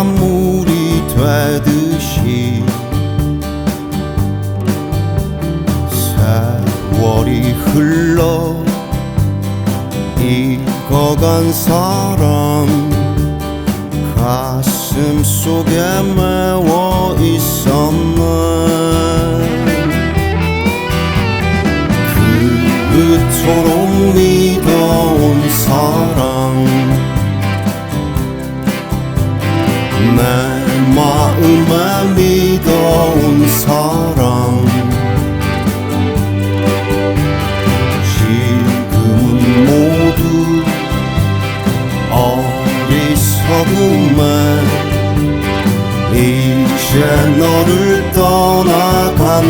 만물이 되듯이 세월이 흘러 익어간 사람 가슴 속에 메워 있었네. 그토록 믿어온 사람 마음에 믿어온 사랑. 지금은 모두 어리석음에 이제 너를 떠나간다네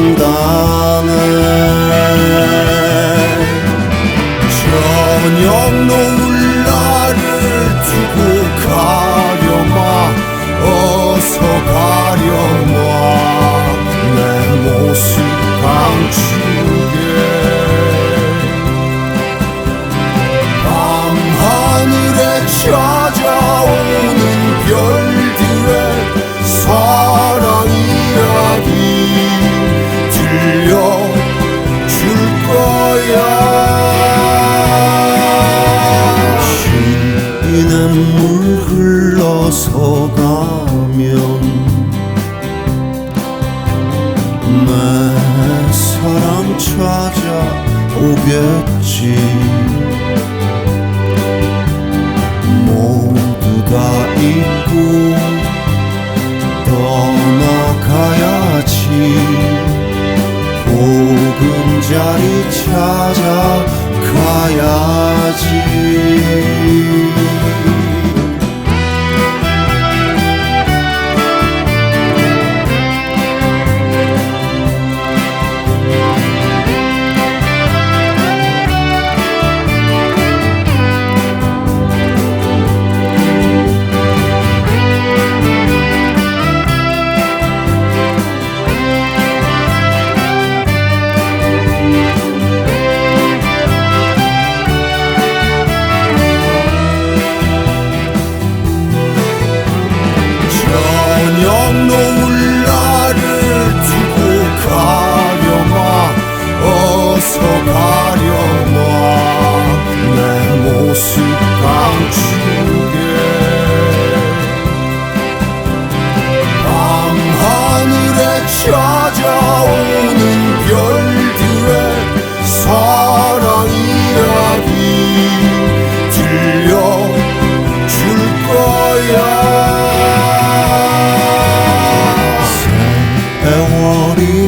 내 사랑 찾아오겠지. 모두 다 잊고 떠나가야지. 보금자리 찾아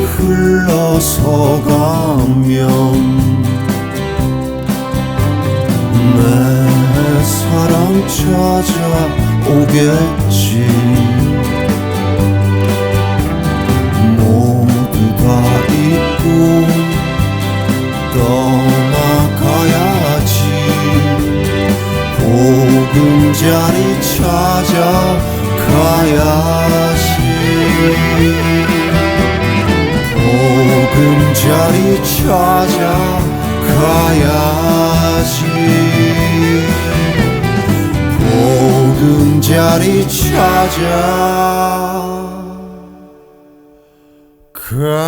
흘러서 가면 내 사랑 찾아오겠지. 모두 다 잊고 떠나가야지. 보금자리 찾아가야지. 보 금자리 찾아가야지. 보금자리 찾아 가야지